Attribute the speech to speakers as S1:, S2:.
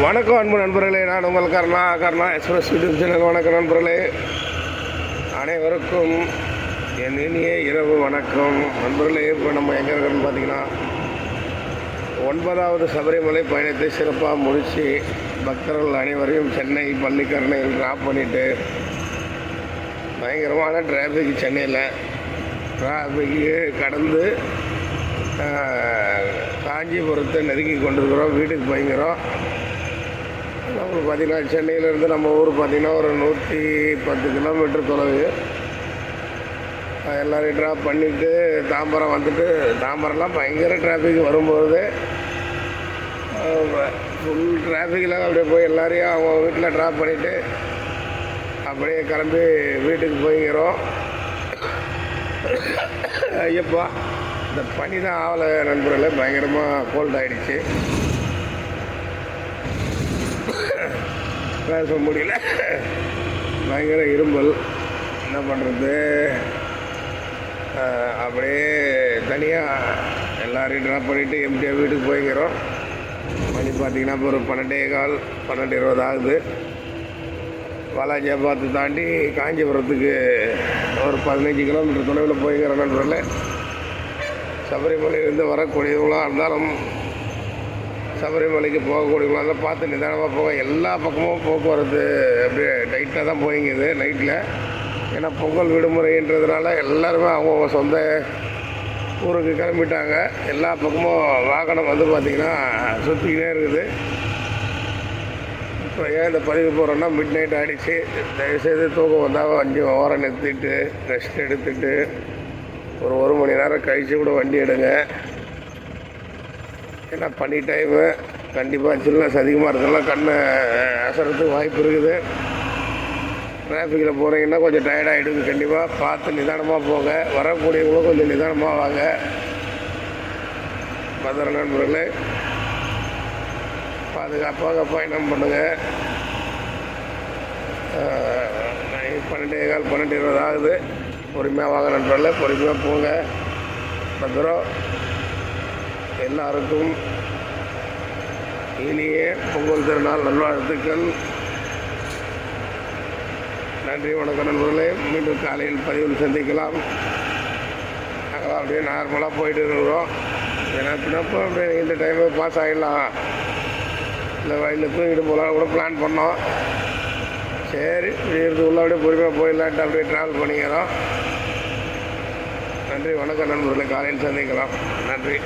S1: வணக்கம் அன்பு நண்பர்களே நான் உங்கள் Karna Karna express YouTube channel. வணக்கம் நண்பர்களே. அனைவருக்கும் என் இனிய இரவு வணக்கம். நண்பர்களே இப்போ நம்ம எங்கே இருக்கிறோம்னு பார்த்தீங்கன்னா ஒன்பதாவது சபரிமலை பயணத்தை சிறப்பாக முடித்து பக்தர்கள் அனைவரையும் சென்னை பள்ளிக்கரணையில் ட்ராப் பண்ணிவிட்டு பயங்கரமான டிராஃபிக் சென்னையில். டிராஃபிக்கு கடந்து காஞ்சிபுரத்தை நெருங்கி கொண்டிருக்கிறோம். வீட்டுக்கு போய்கிறோம் நம்ம பார்த்திங்கன்னா சென்னையிலேருந்து நம்ம ஊர் பார்த்திங்கன்னா ஒரு நூற்றி பத்து கிலோமீட்டர் தொலைவு. எல்லோரையும் ட்ராப் பண்ணிவிட்டு தாம்பரம் வந்துட்டு தாம்பரம்லாம் பயங்கர டிராஃபிக் வரும்போது ஃபுல் டிராஃபிக்கில் அப்படியே போய் எல்லாரையும் அவங்க வீட்டில் ட்ராப் பண்ணிவிட்டு அப்படியே கிளம்பி வீட்டுக்கு போய்க்கிறோம். ஐயப்பா இந்த பனி தான் ஆகலை நண்பர்களே. பயங்கரமாக கோல்ட் ஆகிடுச்சு பேச முடியல. பயங்கர இரும்பல். என்ன பண்ணுறது அப்படியே தனியாக எல்லாரையும் ட்ராப் பண்ணிவிட்டு எம்டிஆர் வீட்டுக்கு போய்க்கிறோம். மணி பார்த்தீங்கன்னா இப்போ ஒரு பன்னெண்டே கால் பன்னெண்டு இருபது ஆகுது. பாலாஜியாபாத்து தாண்டி காஞ்சிபுரத்துக்கு ஒரு பதினஞ்சு கிலோமீட்டர் தொலைவில் போய்க்கிற நண்பர்களே சபரிமலையிலேருந்து வரக்கூடியவங்களாக இருந்தாலும் சபரிமலைக்கு போகக்கூடியவங்களும் அதை பார்த்து நிதானமாக போக எல்லா பக்கமும் போக்குவரத்து அப்படியே டைட்டாக தான் போய்ங்குது நைட்டில் ஏன்னா பொங்கல் விடுமுறைன்றதுனால எல்லாருமே அவங்கவுங்க சொந்த ஊருக்கு கிளம்பிட்டாங்க. எல்லா பக்கமும் வாகனம் வந்து பார்த்திங்கன்னா சுற்றிக்கிட்டே இருக்குது. இப்போ ஏன் இந்த பதிவு போகிறோன்னா மிட் நைட் ஆகிடுச்சு தயவுசெய்து தூக்கம் வந்தால் வண்டி ஓரம் நிறுத்திட்டு ரெஸ்ட் எடுத்துகிட்டு ஒரு ஒரு மணி நேரம் கழித்து கூட வண்டி எடுங்க. ஏன்னா பனி டைமு கண்டிப்பாக சில்னஸ் அதிகமாக இருக்கலாம் கண்ணை அசரத்துக்கு வாய்ப்பு இருக்குது. டிராஃபிக்கில் போகிறீங்கன்னா கொஞ்சம் டயர்டாகிடுங்க கண்டிப்பாக பார்த்து நிதானமாக போங்க. வரக்கூடியவங்களும் கொஞ்சம் நிதானமாக வாங்க. பத்திர நண்பர்களே பாதுகாப்பாக பயணம் பண்ணுங்கள் பன்னெண்டே கால் பன்னெண்டு இருபது ஆகுது பொறுமையாக வாங்க நண்பர்களே பொறுமையாக போங்க. பத்திரம் எல்லாருக்கும் இனிய பொங்கல் திருநாள் நல்வாழ்த்துக்கள். நன்றி வணக்கம் நண்பர்களே. மீண்டும் காலையில் பதிவில் சந்திக்கலாம். நாங்கள் அப்படியே நார்மலாக போயிட்டு இருக்கிறோம். ஏன்னா பின்னப்போ அப்படியே இந்த டைமு பாஸ் ஆகிடலாம் இல்லை வயலில் தூங்கிட்டு போகலாம் கூட பிளான் பண்ணோம். சரி விடியறதுக்குள்ள அப்படியே பொறுமையாக போயிடலான்ட்டு அப்படியே ட்ராவல் பண்ணிக்கிறோம். நன்றி வணக்கம் நண்பர்களே. காலையில் சந்திக்கலாம். நன்றி.